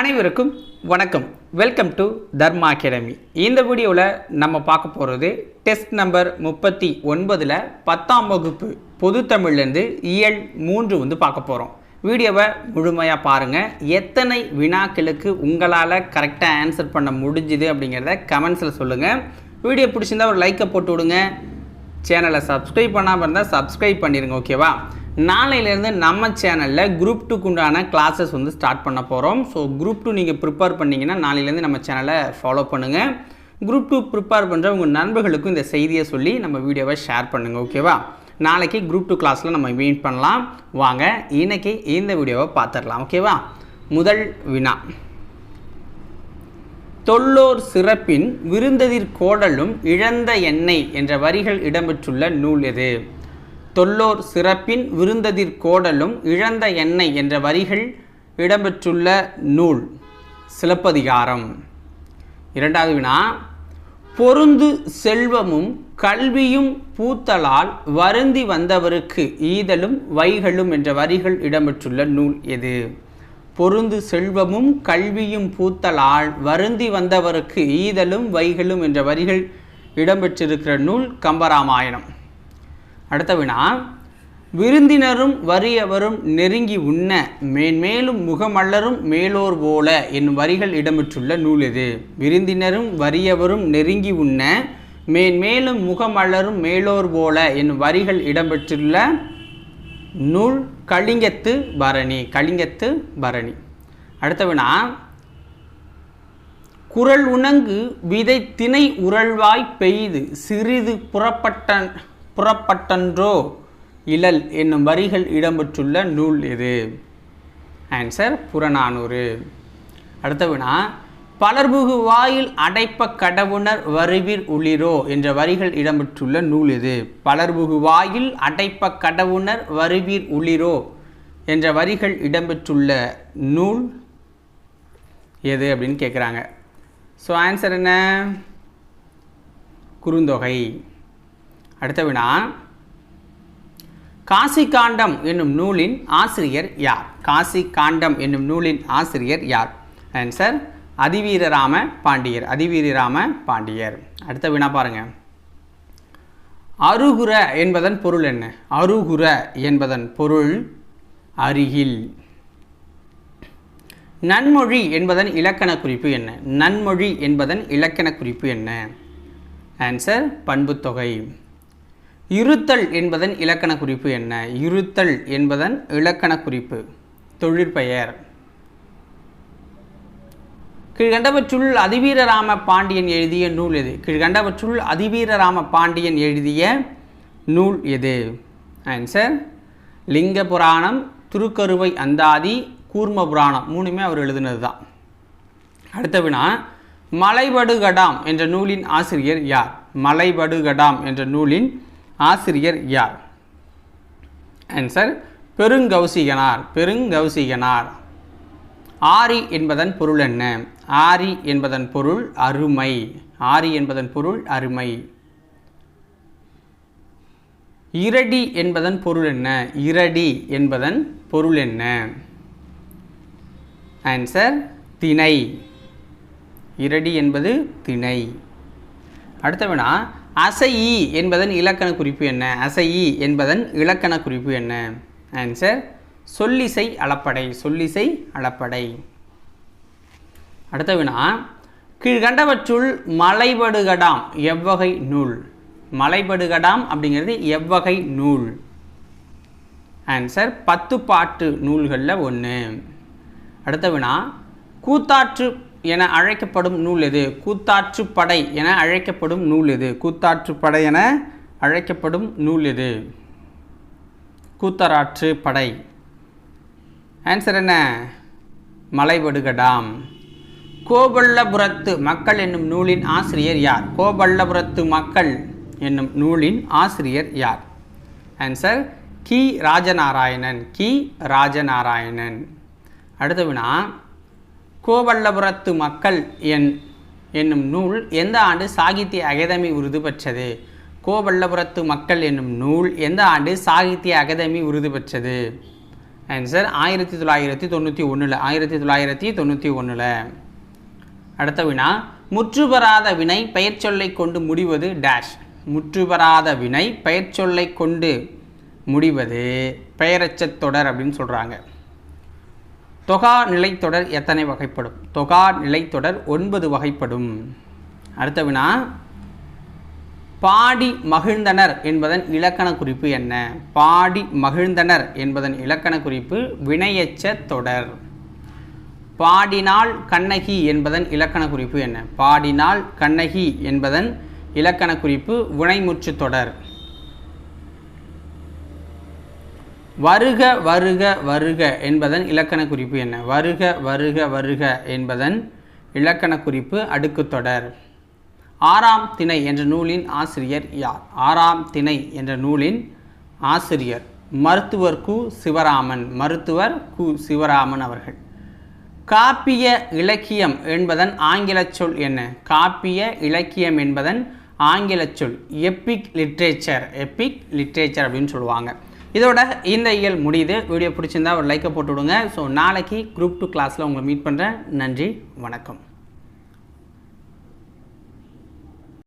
அனைவருக்கும் வணக்கம். Welcome to Dharma academy இந்த வீடியோவில் நம்ம பார்க்க போகிறது டெஸ்ட் நம்பர் முப்பத்தி ஒன்பதில் பத்தாம் வகுப்பு பொதுத்தமிழ்லேருந்து இயல் மூன்று வந்து பார்க்க போகிறோம் வீடியோவை முழுமையாக பாருங்கள் எத்தனை வினாக்களுக்கு உங்களால் கரெக்டாக ஆன்சர் பண்ண முடிஞ்சுது அப்படிங்கிறத கமெண்ட்ஸில் சொல்லுங்கள் வீடியோ பிடிச்சிருந்தா ஒரு லைக்கை போட்டு விடுங்க. சேனலை சப்ஸ்கிரைப் பண்ணாமல் இருந்தால் சப்ஸ்கிரைப் பண்ணிடுங்க ஓகேவா நாளையிலேருந்து நம்ம சேனலில் குரூப் டூக்குண்டான கிளாஸஸ் வந்து ஸ்டார்ட் பண்ண போகிறோம் ஸோ குரூப் டூ நீங்கள் ப்ரிப்பேர் பண்ணிங்கன்னா நாளையிலேருந்து நம்ம சேனலை ஃபாலோ பண்ணுங்கள் குரூப் டூ ப்ரிப்பேர் பண்ணுற உங்கள் நண்பர்களுக்கும் இந்த செய்தியை சொல்லி நம்ம வீடியோவை ஷேர் பண்ணுங்கள் ஓகேவா நாளைக்கு குரூப் டூ கிளாஸில் நம்ம மீட் பண்ணலாம். வாங்க இன்றைக்கி இந்த வீடியோவை பார்த்துடலாம் ஓகேவா முதல் வினா. தொல்லோர் சிறப்பின் விருந்ததிர் கோடலும் இழந்த எண்ணெய் என்ற வரிகள் இடம்பெற்றுள்ள நூல் எது? தொல்லோர் சிறப்பின் விருந்ததிர் கோடலும் இழந்த எண்ணெய் என்ற வரிகள் இடம்பெற்றுள்ள நூல் சிலப்பதிகாரம். இரண்டாவது வினா பொருந்து செல்வமும் கல்வியும் பூத்தலால் வருந்தி வந்தவருக்கு ஈதலும் வைகளும் என்ற வரிகள் இடம்பெற்றுள்ள நூல் எது? பொருந்து செல்வமும் கல்வியும் பூத்தலால் வருந்தி வந்தவருக்கு ஈதலும் வைகளும் என்ற வரிகள் இடம்பெற்றிருக்கிற நூல் கம்பராமாயணம். அடுத்த வினா விருந்தினரும் வறியவரும் நெருங்கி உண்ண மேன்மேலும் முகமல்லரும் மேலோர் போல என்னும் வரிகள் இடம்பெற்றுள்ள நூல் எது விருந்தினரும் வறியவரும் நெருங்கி உண்ண மேன்மேலும் முகமல்லரும் மேலோர் போல என்னும் வரிகள் இடம்பெற்றுள்ள நூல் கலிங்கத்து பரணி கலிங்கத்து பரணி. அடுத்த வினா குரல் உணங்கு விதை திணை உரள்வாய் பெய்து சிறிது புறப்பட்ட புறப்பட்டன்றோ இழல் என்னும் வரிகள் இடம்பெற்றுள்ள நூல் எது? ஆன்சர் புறநானூறு. அடுத்த வினா பலர்புகு வாயில் அடைப்ப கடவுணர் வருவீர் உளிரோ என்ற வரிகள் இடம்பெற்றுள்ள நூல் எது? பலர்புகு வாயில் அடைப்ப கடவுணர் வருவீர் உளிரோ என்ற வரிகள் இடம்பெற்றுள்ள நூல் எது அப்படின்னு கேட்குறாங்க ஸோ ஆன்சர் என்ன? குறுந்தொகை. அடுத்த வினா. காசி காண்டம் என்னும் நூலின் ஆசிரியர் யார்? காசி காண்டம் என்னும் நூலின் ஆசிரியர் யார்? ஆன்சர் அதிவீரராம பாண்டியர். அதிவீரராம பாண்டியர். அடுத்த வினா பாருங்க. அருகுர என்பதன் பொருள் என்ன? அருகுர என்பதன் பொருள் அருகில். நன்மொழி என்பதன் இலக்கண குறிப்பு என்ன? நன்மொழி என்பதன் இலக்கண குறிப்பு என்ன? ஆன்சர் பண்புத்தொகை இருத்தல் என்பதன் இலக்கண குறிப்பு என்ன? இருத்தல் என்பதன் இலக்கண குறிப்பு. தொழிற்பெயர். கீழ்கண்டவற்றுள் அதிவீரராம பாண்டியன் எழுதிய நூல் எது? கீழ்கண்டவற்றுள் அதிவீரராம பாண்டியன் எழுதிய நூல் எது? ஆன்சர் லிங்க புராணம் திருக்கருவை அந்தாதி கூர்ம புராணம் மூணுமே அவர் எழுதினது தான் அடுத்த வினா மலைபடுகடாம் என்ற நூலின் ஆசிரியர் யார்? மலைபடுகடாம் என்ற நூலின் ஆசிரியர் யார்? ஆன்சர் பெருங்கௌசிகனார் பெருங்கௌசிகனார். ஆரி என்பதன் பொருள் என்ன? ஆரி என்பதன் பொருள் அருமை. ஆரி என்பதன் பொருள் அருமை. இரடி என்பதன் பொருள் என்ன? இரடி என்பதன் பொருள் என்ன? ஆன்சர் திணை. இரடி என்பது திணை. அடுத்த வினா அசையி என்பதன் இலக்கண குறிப்பு என்ன? அசையி என்பதன் இலக்கண குறிப்பு என்ன? ஆன்சர் சொல்லிசை அளப்படை சொல்லிசை அளப்படை. அடுத்த வினா கீழ்கண்டவற்றுள் மலைபடுகடாம் எவ்வகை நூல்? மலைபடுகடாம் அப்படிங்கிறது எவ்வகை நூல்? ஆன்சர் பத்து பாட்டு நூல்களில் ஒன்று அடுத்த வினா கூத்தாற்று என அழைக்கப்படும் நூல் எது? கூத்தாற்று படை என அழைக்கப்படும் நூல் எது? கூத்தாற்று படை என அழைக்கப்படும் நூல் எது? கூத்தராற்று படை. ஆன்சர் என்ன? மலைபடுகடாம் கோபல்லபுரத்து மக்கள் என்னும் நூலின் ஆசிரியர் யார்? கோபல்லபுரத்து மக்கள் என்னும் நூலின் ஆசிரியர் யார்? ஆன்சர் கி. ராஜநாராயணன். கி. ராஜநாராயணன். அடுத்த வினா கோவல்லபுரத்து மக்கள் என் என்னும் நூல் எந்த ஆண்டு சாகித்ய அகாதமி விருது பெற்றது? கோவல்லபுரத்து மக்கள் என்னும் நூல் எந்த ஆண்டு சாகித்ய அகாதமி விருது பெற்றது? ஆன்சர் ஆயிரத்தி தொள்ளாயிரத்தி தொண்ணூற்றி ஒன்றில் ஆயிரத்தி தொள்ளாயிரத்தி தொண்ணூற்றி ஒன்றில் அடுத்த வினா முற்றுபெறாத வினை பெயர்ச்சொல்லை கொண்டு முடிவது டேஷ் முற்றுபெறாத வினை பெயர்ச்சொல்லை கொண்டு முடிவது பெயரச்சத் தொடர் அப்படின்னு சொல்கிறாங்க தொகா நிலைத்தொடர் எத்தனை வகைப்படும்? தொகா நிலைத்தொடர் ஒன்பது வகைப்படும். அடுத்த வினா பாடி மகிழ்ந்தனர் என்பதன் இலக்கண குறிப்பு என்ன? பாடி மகிழ்ந்தனர் என்பதன் இலக்கண குறிப்பு வினையச்ச தொடர். பாடினால் கண்ணகி என்பதன் இலக்கண குறிப்பு என்ன? பாடினால் கண்ணகி என்பதன் இலக்கண குறிப்பு வினைமுற்று தொடர். வருக வருக வருக என்பதன் இலக்கண குறிப்பு என்ன? வருக வருக வருக என்பதன் இலக்கண குறிப்பு அடுக்குத் தொடர். ஆறாம் திணை என்ற நூலின் ஆசிரியர் யார்? ஆறாம் திணை என்ற நூலின் ஆசிரியர் மருத்துவர் கு. சிவராமன். மருத்துவர் கு. சிவராமன் அவர்கள். காப்பிய இலக்கியம் என்பதன் ஆங்கிலச் சொல் என்ன? காப்பிய இலக்கியம் என்பதன் ஆங்கிலச் சொல். Epic literature. எப்பிக் லிட்ரேச்சர் அப்படின்னு சொல்லுவாங்க. இதோட இந்த இயல் முடியுது. வீடியோ பிடிச்சிருந்தா ஒரு லைக்கை போட்டு விடுங்க. ஸோ நாளைக்கு குரூப் டூ கிளாஸில் உங்களை மீட் பண்ணுறேன் நன்றி. வணக்கம்.